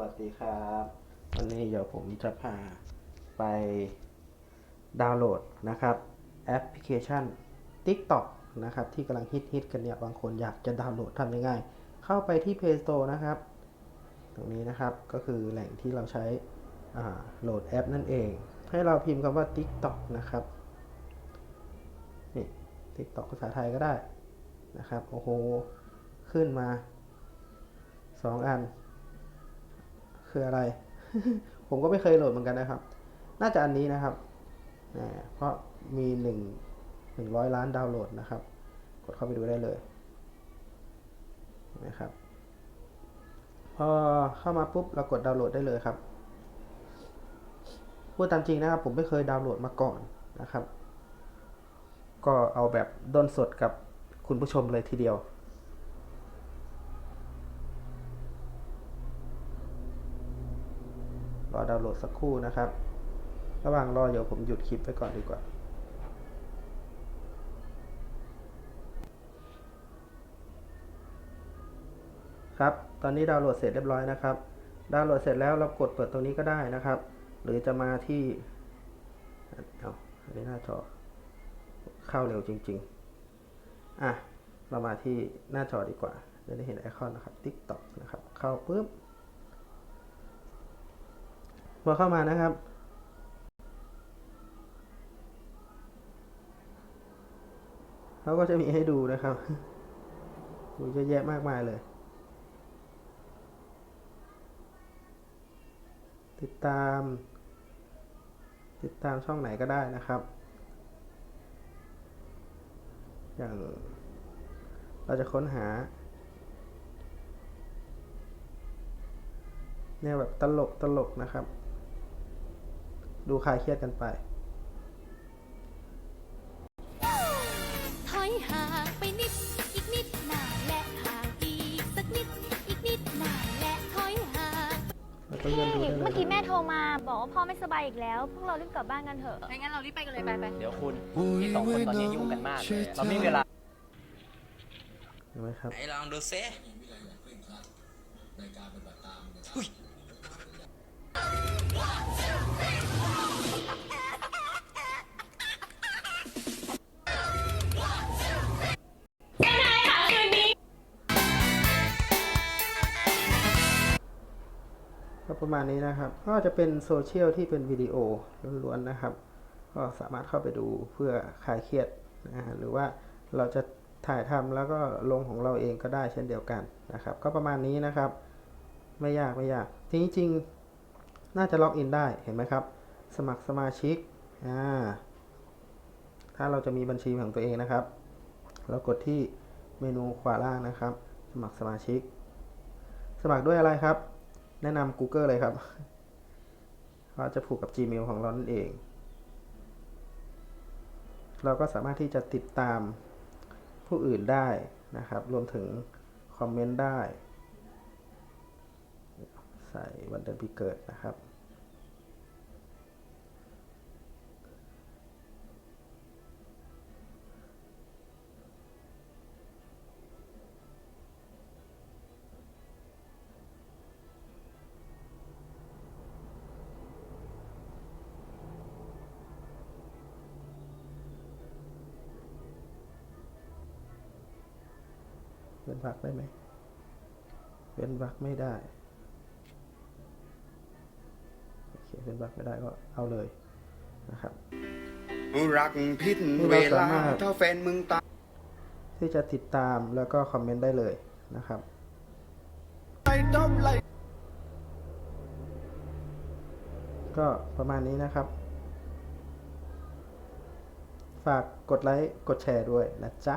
วัสดีครับ วันนี้เดี๋ยวผมจะพาไปดาวน์โหลดนะครับแอปพลิเคชัน TikTok นะครับที่กำลังฮิตฮิตกันเนี่ยบางคนอยากจะดาวน์โหลดทำยังไง เข้าไปที่ Play Store นะครับ ตรงนี้นะครับก็คือแหล่งที่เราใช้โหลดแอปนั่นเอง ให้เราพิมพ์คำว่า TikTok นะครับนี่ TikTok ภาษาไทยก็ได้นะครับโอ้โหขึ้นมาสองอัน คืออะไร ผมก็ไม่เคยโหลดเหมือนกันนะครับ น่าจะอันนี้นะครับอ่าเพราะมีหนึ่งหนึ่งร้อยล้านดาวน์โหลดนะครับ กดเข้าไปดูได้เลยเห็นะครับ พอเข้ามาปุ๊บเรากดดาวน์โหลดได้เลยครับพูดตามจริงนะครับ ผมไม่เคยดาวน์โหลดมาก่อนนะครับ ก็เอาแบบด้นสดกับคุณผู้ชมเลยทีเดียว รอดาวน์โหลดสักครู่นะครับ ระหว่างรอเดี๋ยวผมหยุดคลิปไว้ก่อนดีกว่าครับ ตอนนี้ดาวน์โหลดเสร็จเรียบร้อยนะครับ ดาวน์โหลดเสร็จแล้วเรากดเปิดตรงนี้ก็ได้นะครับ หรือจะมาที่เอาอันนี้หน้าจอ เข้าเร็วจริง ๆ อะ เรามาที่หน้าจอดีกว่า จะได้เห็นไอคอนนะครับ TikTok นะครับ เข้าปุ๊บ พอเข้ามานะครับ เขาก็จะมีให้ดูนะครับดูเยอะแยะมากมายเลย ติดตาม ติดตามช่องไหนก็ได้นะครับ อย่าง เราจะค้นหาแนวแบบตลกตลกนะครับ ดูคลายเครียดกันไปถอยห่างไปนิด อีกนิดนานและห่างอีกสักนิด อีกนิดนานและถอยห่าง แล้วก็เลื่อนดูได้เลยเมื่อกี้แม่โทรมาบอกว่าพ่อไม่สบายอีกแล้ว พวกเรารีบกลับบ้านกันเถอะ งั้นเรารีบไปกันเลยไปไปเดี๋ยวคุณที่สองคนตอนนี้ยุ่งกันมากเลยเราไม่มีเวลา เห็นไหมครับ ไหนลองดูซิ ประมาณนี้นะครับ ก็จะเป็นโซเชียลที่เป็นวิดีโอล้วนๆนะครับ ก็สามารถเข้าไปดูเพื่อคลายเครียดนะฮะหรือว่าเราจะถ่ายทำแล้วก็ลงของเราเองก็ได้เช่นเดียวกันนะครับ ก็ประมาณนี้นะครับ ไม่ยากไม่ยากที่จริงน่าจะล็อกอินได้เห็นไหมครับ สมัครสมาชิกอ่าถ้าเราจะมีบัญชีของตัวเองนะครับ เรากดที่เมนูขวาล่างนะครับ สมัครสมาชิก สมัครด้วยอะไรครับ แนะนำ Google เลยครับเราจะผูกกับ Gmail ของเรานั่นเอง เราก็สามารถที่จะติดตามผู้อื่นได้นะครับ รวมถึงคอมเมนต์ได้ ใส่วันเดือนปีเกิดนะครับ เว้นวรรคได้ไหม เว้นวรรคไม่ได้ โอเค เว้นวรรคไม่ได้ก็เอาเลยนะครับ รักพิษนี่เวเราลาสามารถถ้าแฟนมึงตายที่จะติดตามแล้วก็คอมเมนต์ได้เลยนะครับต้องไล่ก็ประมาณนี้นะครับ ฝากกดไลค์ กดแชร์ด้วยนะจ๊ะ